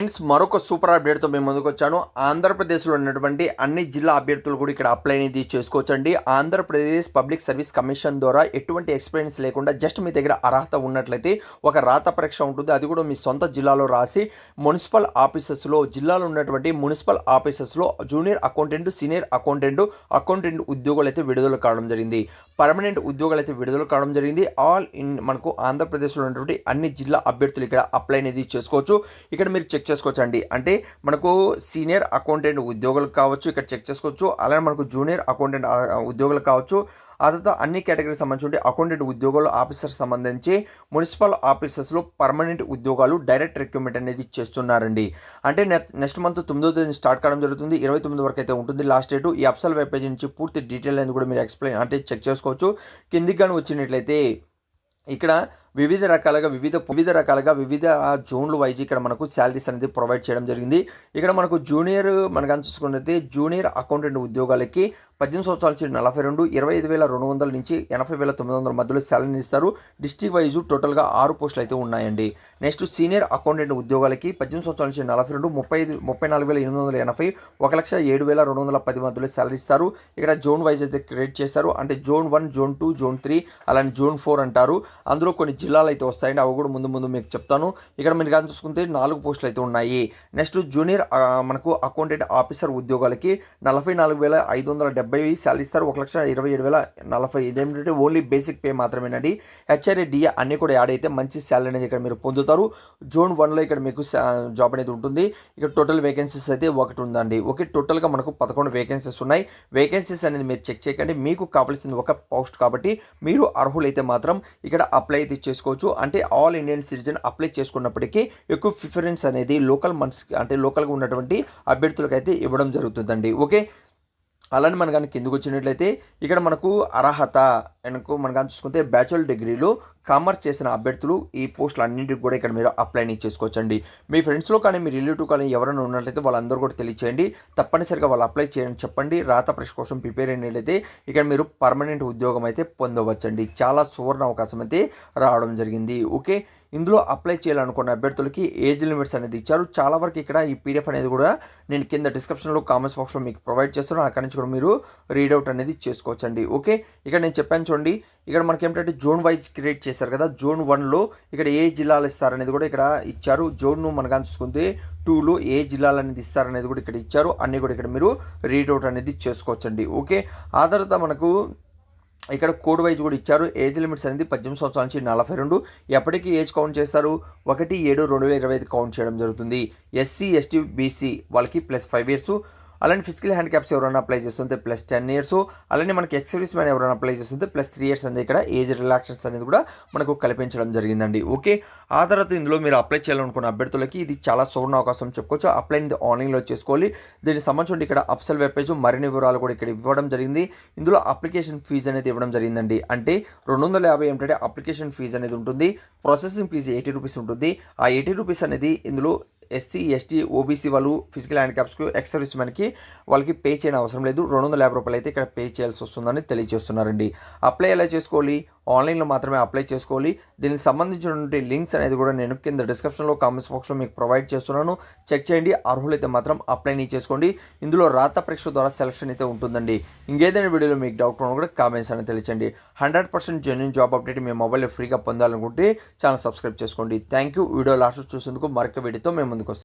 Friends మరొక super అప్డేట్తో మేము ముందుకు వచ్చాను ఆంధ్రప్రదేశ్లో ఉన్నటువంటి అన్ని జిల్లా అభ్యర్థులు కూడా ఇక్కడ అప్లై అనేది చేసుకోవచ్చండి. ఆంధ్రప్రదేశ్ పబ్లిక్ సర్వీస్ కమిషన్ ద్వారా ఎటువంటి ఎక్స్పీరియన్స్ లేకుండా జస్ట్ మీ దగ్గర అర్హత ఉన్నట్లయితే ఒక రాత పరీక్ష ఉంటుంది. అది కూడా మీ సొంత జిల్లాలో రాసి మున్సిపల్ ఆఫీసెస్లో జిల్లాలో ఉన్నటువంటి municipal ఆఫీసెస్లో junior accountant senior accountant accountant ఉద్యోగాలు అయితే విడుదల కావడం జరిగింది. పర్మనెంట్ ఉద్యోగాలు అయితే విడుదల కావడం జరిగింది. ఆల్ ఇన్ మనకు ఆంధ్రప్రదేశ్లో ఉన్నటువంటి అన్ని జిల్లా అభ్యర్థులు ఇక్కడ అప్లై అనేది చేసుకోవచ్చు. ఇక్కడ మీరు చెక్ చేసుకోవచ్చు అండి. అంటే మనకు సీనియర్ అకౌంటెంట్ ఉద్యోగులు కావచ్చు ఇక్కడ చెక్ చేసుకోవచ్చు. అలానే మనకు జూనియర్ అకౌంటెంట్ ఉద్యోగాలు ఉద్యోగులు కావచ్చు. ఆ తర్వాత అన్ని కేటగిరీకి సంబంధించి అకౌంటెంట్ ఉద్యోగాలు ఆఫీసర్ సంబంధించి మున్సిపల్ ఆఫీసర్స్లో పర్మనెంట్ ఉద్యోగాలు డైరెక్ట్ రిక్రూట్మెంట్ అనేది చేస్తున్నారండి. అంటే నెక్స్ట్ మంత్ తొమ్మిదో తేదీ స్టార్ట్ కావడం జరుగుతుంది. ఇరవై తొమ్మిది వరకు అయితే ఉంటుంది లాస్ట్ డేట్. ఈ అప్సల్ వెబ్ పేజ్ నుంచి పూర్తి డీటెయిల్ అనేది కూడా మీరు ఎక్స్ప్లెయిన్ అంటే చెక్ చేసుకోవచ్చు. కిందికి కానీ వచ్చినట్లయితే ఇక్కడ వివిధ రకాలుగా వివిధ వివిధ రకాలుగా వివిధ జోన్లు వైజ్ ఇక్కడ మనకు శాలరీస్ అనేది ప్రొవైడ్ చేయడం జరిగింది. ఇక్కడ మనకు జూనియర్ మనకు చూసుకున్నట్లయితే జూనియర్ అకౌంటెంట్ ఉద్యోగాలకి పద్దెనిమిది సంవత్సరాల నుంచి నలభై రెండు ఇరవై ఐదు వేల రెండు వందల నుంచి ఎనభై వేల తొమ్మిది వందల మధ్యలో శాలరీని ఇస్తారు. డిస్ట్రిక్ట్ వైజ్ టోటల్గా ఆరు పోస్టులు అయితే ఉన్నాయండి. నెక్స్ట్ సీనియర్ అకౌంటెంట్ ఉద్యోగాలకి పద్దెనిమిది సంవత్సరాల నుంచి నలభై రెండు ముప్పై ఐదు ముప్పై నాలుగు వేల ఎనిమిది వందల ఎనభై ఒక లక్ష ఏడు వేల రెండు వందల పది మధ్యలో శాలరీ ఇస్తారు. ఇక్కడ జోన్ వైజ్ అయితే క్రియేట్ చేస్తారు. అంటే zone one zone two zone three అలానే జోన్ ఫోర్ అంటారు. అందులో కొన్ని జిల్లాలు అయితే వస్తాయండి. అవి కూడా ముందు ముందు మీకు చెప్తాను. ఇక్కడ మీరు కానీ చూసుకుంటే నాలుగు పోస్టులు అయితే ఉన్నాయి. నెక్స్ట్ జూనియర్ మనకు అకౌంటెంట్ ఆఫీసర్ ఉద్యోగాలకి నలభై నాలుగు వేల ఐదు వందల డెబ్బై శాలరీ ఇస్తారు. ఒక లక్ష ఇరవై ఏడు వేల నలభై ఏంటంటే ఓన్లీ బేసిక్ పే మాత్రమేనండి. హెచ్ఆర్ఏ డిఏ అన్ని కూడా యాడ్ అయితే మంచి శాలరీ అనేది ఇక్కడ మీరు పొందుతారు. జోన్ వన్లో ఇక్కడ మీకు జాబ్ అనేది ఉంటుంది. ఇక్కడ టోటల్ వేకెన్సీస్ అయితే ఒకటి ఉందండి. ఓకే టోటల్గా మనకు పదకొండు వేకెన్సీస్ ఉన్నాయి. వేకెన్సీస్ అనేది మీరు చెక్ చేయకండి. మీకు కావాల్సింది ఒక పోస్ట్ కాబట్టి మీరు అర్హులైతే మాత్రం ఇక్కడ అప్లై అయితే చేసుకోవచ్చు. అంటే ఆల్ ఇండియన్ సిటిజన్ అప్లై చేసుకున్నప్పటికీ ఎక్కువ ప్రిఫరెన్స్ అనేది లోకల్ మన్స్ అంటే లోకల్గా ఉన్నటువంటి అభ్యర్థులకు అయితే ఇవ్వడం జరుగుతుందండి. ఓకే? అలానే మనం కానీ కిందకు వచ్చినట్లయితే ఇక్కడ మనకు అర్హత వెనక మనం కానీ చూసుకుంటే బ్యాచులర్ డిగ్రీలో కామర్స్ చేసిన అభ్యర్థులు ఈ పోస్టులు అన్నింటికి కూడా ఇక్కడ మీరు అప్లై చేసుకోవచ్చండి. మీ ఫ్రెండ్స్లో కానీ మీ రిలేటివ్ కానీ ఎవరైనా ఉన్నట్లయితే వాళ్ళందరూ కూడా తెలియచేయండి. తప్పనిసరిగా వాళ్ళు అప్లై చేయని చెప్పండి. రాత పరీక్ష కోసం ప్రిపేర్ అయినట్లయితే ఇక్కడ మీరు పర్మనెంట్ ఉద్యోగం అయితే పొందవచ్చండి. చాలా సువర్ణ అవకాశం అయితే రావడం జరిగింది. ఓకే? ఇందులో అప్లై చేయాలనుకున్న అభ్యర్థులకి ఏజ్ లిమిట్స్ అనేది ఇచ్చారు. చాలా వరకు ఇక్కడ ఈ పీడిఎఫ్ అనేది కూడా నేను కింద డిస్క్రిప్షన్లో కామెంట్స్ బాక్స్లో మీకు ప్రొవైడ్ చేస్తాను అక్కడి నుంచి కూడా మీరు రీడౌట్ అనేది చేసుకోవచ్చండి. ఓకే ఇక్కడ నేను చెప్పాను చూడండి. ఇక్కడ మనకి ఏంటంటే జోన్ వైజ్ క్రియేట్ చేశారు కదా. జోన్ వన్లో ఇక్కడ ఏ జిల్లాలు ఇస్తారనేది కూడా ఇక్కడ ఇచ్చారు. జోన్ను మనగా చూసుకుంటే టూలో ఏ జిల్లాలు అనేది ఇస్తారనేది కూడా ఇక్కడ ఇచ్చారు. అన్నీ కూడా ఇక్కడ మీరు రీడౌట్ అనేది చేసుకోవచ్చండి. ఓకే ఆ తర్వాత మనకు ఇక్కడ కోడ్ వైజ్ కూడా ఇచ్చారు. ఏజ్ లిమిట్స్ అనేది పద్దెనిమిది సంవత్సరాల నుంచి నలభై రెండు. ఎప్పటికీ ఏజ్ కౌంట్ చేస్తారు? ఒకటి ఏడు రెండు వేల ఇరవై ఐదు కౌంట్ చేయడం జరుగుతుంది. ఎస్సీ ఎస్టీ బీసీ వాళ్ళకి ప్లస్ ఫైవ్ ఇయర్స్ అలానే ఫిజికల్ హ్యాండ్ క్యాప్స్ ఎవరైనా అప్లై చేస్తుంటే ప్లస్ టెన్ ఇయర్స్ అలానే మనకి ఎక్సర్వీస్ మ్యాన్ ఎవరైనా అప్లై చేస్తుంటే ప్లస్ త్రీ ఇయర్స్ అనేది ఇక్కడ ఏజ్ రిలాక్సెస్ అనేది కూడా మనకు కల్పించడం జరిగిందండి. ఓకే ఆ తర్వాత ఇందులో మీరు అప్లై చేయాలనుకున్న అభ్యర్థులకి ఇది చాలా సువర్ణ అవకాశం చెప్పుకోవచ్చు. అప్లై అనేది ఆన్లైన్లో చేసుకోవాలి. దీనికి సంబంధించి ఇక్కడ అప్సల్ వెబ్ పేజ్ మరిన్ని వివరాలు కూడా ఇక్కడ ఇవ్వడం జరిగింది. ఇందులో అప్లికేషన్ ఫీజు అనేది ఇవ్వడం జరిగిందండి. అంటే రెండు వందల యాభై ఏమిటంటే అప్లికేషన్ ఫీజు అనేది ఉంటుంది. ప్రాసెసింగ్ ఫీజు ఎయిటీ రూపీస్ ఉంటుంది. ఆ ఎయిటీ రూపీస్ అనేది ఇందులో ఎస్సీ ఎస్టీ ఓబీసీ వాళ్ళు ఫిజికల్ హ్యాండిక్యాప్స్కి ఎక్స్ సర్వీస్ మ్యాన్కి వాళ్ళకి పే చేయని అవసరం లేదు. రెండు వందల యాభై రూపాయలు అయితే ఇక్కడ పే చేయాల్సి వస్తుందని తెలియజేస్తున్నారండి. అప్లై ఎలా చేసుకోవాలి? ఆన్లైన్లో మాత్రమే అప్లై చేసుకోవాలి. దీనికి సంబంధించినటువంటి లింక్స్ అనేది కూడా నేను కింద డిస్క్రిప్షన్లో కామెంట్స్ బాక్స్లో మీకు ప్రొవైడ్ చేస్తున్నాను. చెక్ చేయండి అర్హులైతే మాత్రం అప్లై చేసుకోండి. ఇందులో రాత పరీక్ష ద్వారా సెలక్షన్ అయితే ఉంటుందండి. ఇంకేదైనా వీడియోలో మీకు డౌట్ ఉన్నా కూడా కామెంట్స్ అని తెలియచండి hundred percent genuine job update మీ మొబైల్లో ఫ్రీగా పొందాలనుకుంటే ఛానల్ సబ్స్క్రైబ్ చేసుకోండి. థ్యాంక్ యూ వీడియో లాస్ట్ చూసేందుకు మరొక వీడియోతో మేము ముందుకు వస్తాం.